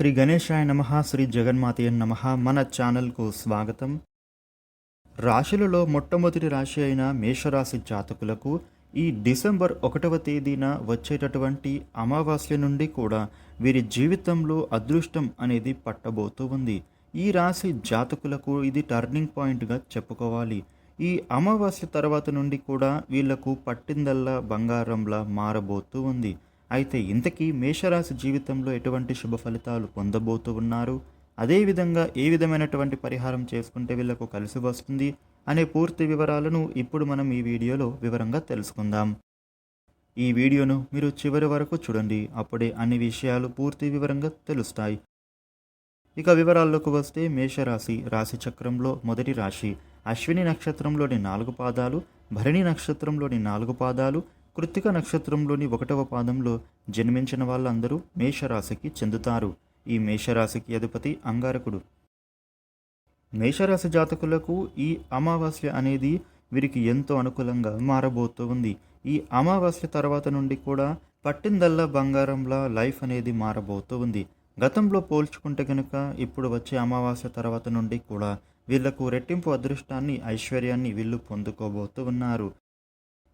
శ్రీ గణేశాయ నమ శ్రీ జగన్మాతయ నమ మన ఛానల్కు స్వాగతం. రాశులలో మొట్టమొదటి రాశి అయిన మేషరాశి జాతకులకు ఈ డిసెంబర్ ఒకటవ తేదీన వచ్చేటటువంటి అమావాస్య నుండి కూడా వీరి జీవితంలో అదృష్టం అనేది పట్టబోతూ ఉంది. ఈ రాశి జాతకులకు ఇది టర్నింగ్ పాయింట్గా చెప్పుకోవాలి. ఈ అమావాస్య తర్వాత నుండి కూడా వీళ్ళకు పట్టిందల్లా బంగారంలా మారబోతూ ఉంది. అయితే ఇంతకీ మేషరాశి జీవితంలో ఎటువంటి శుభ ఫలితాలు పొందబోతూ ఉన్నారు? అదేవిధంగా ఏ విధమైనటువంటి పరిహారం చేసుకుంటే వీళ్ళకు కలిసి వస్తుంది అనే పూర్తి వివరాలను ఇప్పుడు మనం ఈ వీడియోలో వివరంగా తెలుసుకుందాం. ఈ వీడియోను మీరు చివరి వరకు చూడండి అప్పుడే అన్ని విషయాలు పూర్తి వివరంగా తెలుస్తాయి. ఇక వివరాల్లోకి వస్తే మేషరాశి రాశి చక్రంలో మొదటి రాశి. అశ్విని నక్షత్రంలోని నాలుగు పాదాలు భరణి నక్షత్రంలోని నాలుగు పాదాలు కృత్తిక నక్షత్రంలోని ఒకటవ పాదంలో జన్మించిన వాళ్ళందరూ మేషరాశికి చెందుతారు. ఈ మేషరాశికి అధిపతి అంగారకుడు. మేషరాశి జాతకులకు ఈ అమావాస్య అనేది వీరికి ఎంతో అనుకూలంగా మారబోతూ ఉంది. ఈ అమావాస్య తర్వాత నుండి కూడా పట్టిందల్లా బంగారంలా లైఫ్ అనేది మారబోతూ ఉంది. గతంలో పోల్చుకుంటే కనుక ఇప్పుడు వచ్చే అమావాస్య తర్వాత నుండి కూడా వీళ్ళకు రెట్టింపు అదృష్టాన్ని ఐశ్వర్యాన్ని వీళ్ళు పొందుకోబోతూ ఉన్నారు.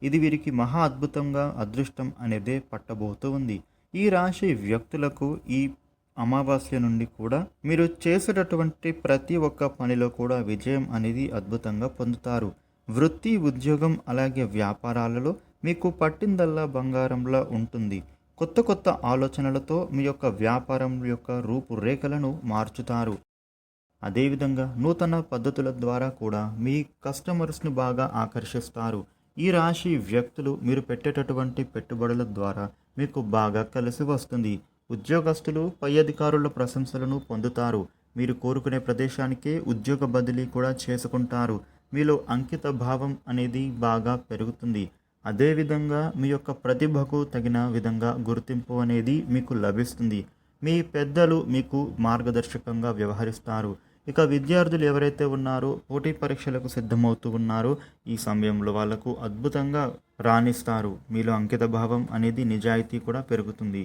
ఇది వీరికి మహా అద్భుతంగా అదృష్టం అనేదే పట్టబోతూ ఉంది. ఈ రాశి వ్యక్తులకు ఈ అమావాస్య నుండి కూడా మీరు చేసేటటువంటి ప్రతి ఒక్క పనిలో కూడా విజయం అనేది అద్భుతంగా పొందుతారు. వృత్తి ఉద్యోగం అలాగే వ్యాపారాలలో మీకు పట్టిందల్లా బంగారంలా ఉంటుంది. కొత్త కొత్త ఆలోచనలతో మీ యొక్క వ్యాపారం యొక్క రూపురేఖలను మార్చుతారు. అదేవిధంగా నూతన పద్ధతుల ద్వారా కూడా మీ కస్టమర్స్ను బాగా ఆకర్షిస్తారు. ఈ రాశి వ్యక్తులు మీరు పెట్టేటటువంటి పెట్టుబడుల ద్వారా మీకు బాగా కలిసి వస్తుంది. ఉద్యోగస్తులు పై అధికారుల ప్రశంసలను పొందుతారు. మీరు కోరుకునే ప్రదేశానికే ఉద్యోగ బదిలీ కూడా చేసుకుంటారు. మీలో అంకిత భావం అనేది బాగా పెరుగుతుంది. అదేవిధంగా మీ యొక్క ప్రతిభకు తగిన విధంగా గుర్తింపు అనేది మీకు లభిస్తుంది. మీ పెద్దలు మీకు మార్గదర్శకంగా వ్యవహరిస్తారు. ఇక విద్యార్థులు ఎవరైతే ఉన్నారో పోటీ పరీక్షలకు సిద్ధమవుతూ ఉన్నారో ఈ సమయంలో వాళ్ళకు అద్భుతంగా రాణిస్తారు. మీలో అంకిత భావం అనేది నిజాయితీ కూడా పెరుగుతుంది.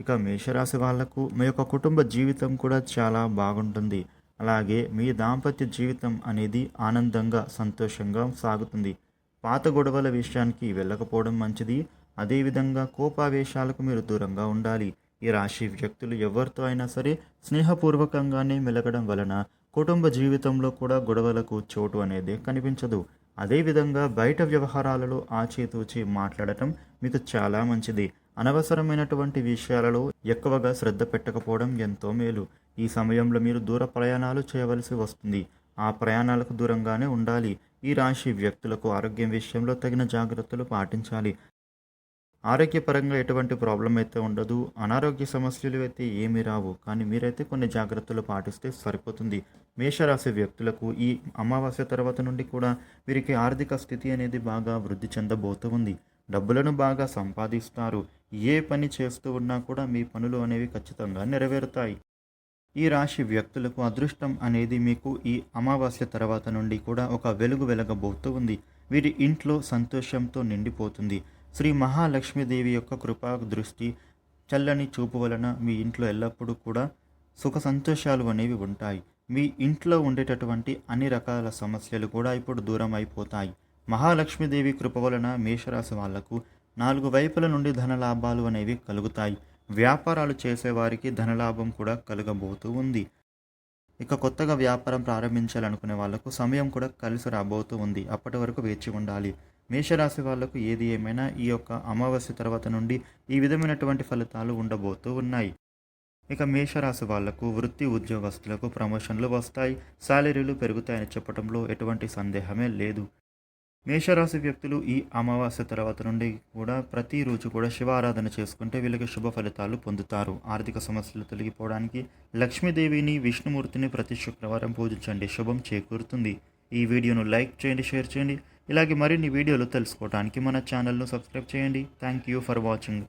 ఇక మేషరాశి వాళ్ళకు మీ యొక్క కుటుంబ జీవితం కూడా చాలా బాగుంటుంది. అలాగే మీ దాంపత్య జీవితం అనేది ఆనందంగా సంతోషంగా సాగుతుంది. పాత గొడవల విషయానికి వెళ్ళకపోవడం మంచిది. అదేవిధంగా కోపావేశాలకు మీరు దూరంగా ఉండాలి. ఈ రాశి వ్యక్తులు ఎవరితో అయినా సరే స్నేహపూర్వకంగానే మెలగడం వలన కుటుంబ జీవితంలో కూడా గొడవలకు చోటు అనేది కనిపించదు. అదేవిధంగా బయట వ్యవహారాలలో ఆచితూచి మాట్లాడటం మీకు చాలా మంచిది. అనవసరమైనటువంటి విషయాలలో ఎక్కువగా శ్రద్ధ పెట్టకపోవడం ఎంతో మేలు. ఈ సమయంలో మీరు దూర ప్రయాణాలు చేయవలసి వస్తుంది. ఆ ప్రయాణాలకు దూరంగానే ఉండాలి. ఈ రాశి వ్యక్తులకు ఆరోగ్యం విషయంలో తగిన జాగ్రత్తలు పాటించాలి. ఆరోగ్యపరంగా ఎటువంటి ప్రాబ్లం అయితే ఉండదు. అనారోగ్య సమస్యలు అయితే ఏమీ రావు. కానీ మీరైతే కొన్ని జాగ్రత్తలు పాటిస్తే సరిపోతుంది. మేషరాశి వ్యక్తులకు ఈ అమావాస్య తర్వాత నుండి కూడా వీరికి ఆర్థిక స్థితి అనేది బాగా వృద్ధి చెందబోతూ ఉంది. డబ్బులను బాగా సంపాదిస్తారు. ఏ పని చేస్తూ ఉన్నా కూడా మీ పనులు అనేవి ఖచ్చితంగా నెరవేరుతాయి. ఈ రాశి వ్యక్తులకు అదృష్టం అనేది మీకు ఈ అమావాస్య తర్వాత నుండి కూడా ఒక వెలుగు వెలగబోతూ ఉంది. వీరి ఇంట్లో సంతోషంతో నిండిపోతుంది. శ్రీ మహాలక్ష్మీదేవి యొక్క కృపా దృష్టి చల్లని చూపు వలన మీ ఇంట్లో ఎల్లప్పుడూ కూడా సుఖ సంతోషాలు అనేవి ఉంటాయి. మీ ఇంట్లో ఉండేటటువంటి అన్ని రకాల సమస్యలు కూడా ఇప్పుడు దూరం అయిపోతాయి. మహాలక్ష్మీదేవి కృప వలన మేషరాశి వాళ్ళకు నాలుగు వైపుల నుండి ధనలాభాలు అనేవి కలుగుతాయి. వ్యాపారాలు చేసేవారికి ధనలాభం కూడా కలగబోతూ ఉంది. ఇక కొత్తగా వ్యాపారం ప్రారంభించాలనుకునే వాళ్ళకు సమయం కూడా కలిసి రాబోతూ ఉంది. అప్పటి వరకు వేచి ఉండాలి. మేషరాశి వాళ్ళకు ఏది ఏమైనా ఈ యొక్క అమావాస్య తర్వాత నుండి ఈ విధమైనటువంటి ఫలితాలు ఉండబోతూ ఉన్నాయి. ఇక మేషరాశి వాళ్ళకు వృత్తి ఉద్యోగస్తులకు ప్రమోషన్లు వస్తాయి. శాలరీలు పెరుగుతాయని చెప్పడంలో ఎటువంటి సందేహమే లేదు. మేషరాశి వ్యక్తులు ఈ అమావాస్య తర్వాత నుండి కూడా ప్రతిరోజు కూడా శివ ఆరాధన చేసుకుంటే వీళ్ళకి శుభ ఫలితాలు పొందుతారు. ఆర్థిక సమస్యలు తొలగిపోవడానికి లక్ష్మీదేవిని విష్ణుమూర్తిని ప్రతి శుక్రవారం పూజించండి. శుభం చేకూరుతుంది. ఈ వీడియోను లైక్ చేయండి షేర్ చేయండి. ఇలాగే మరిన్ని వీడియోలు తెలుసుకోవడానికి మన ఛానల్ను సబ్స్క్రైబ్ చేయండి. Thank you for watching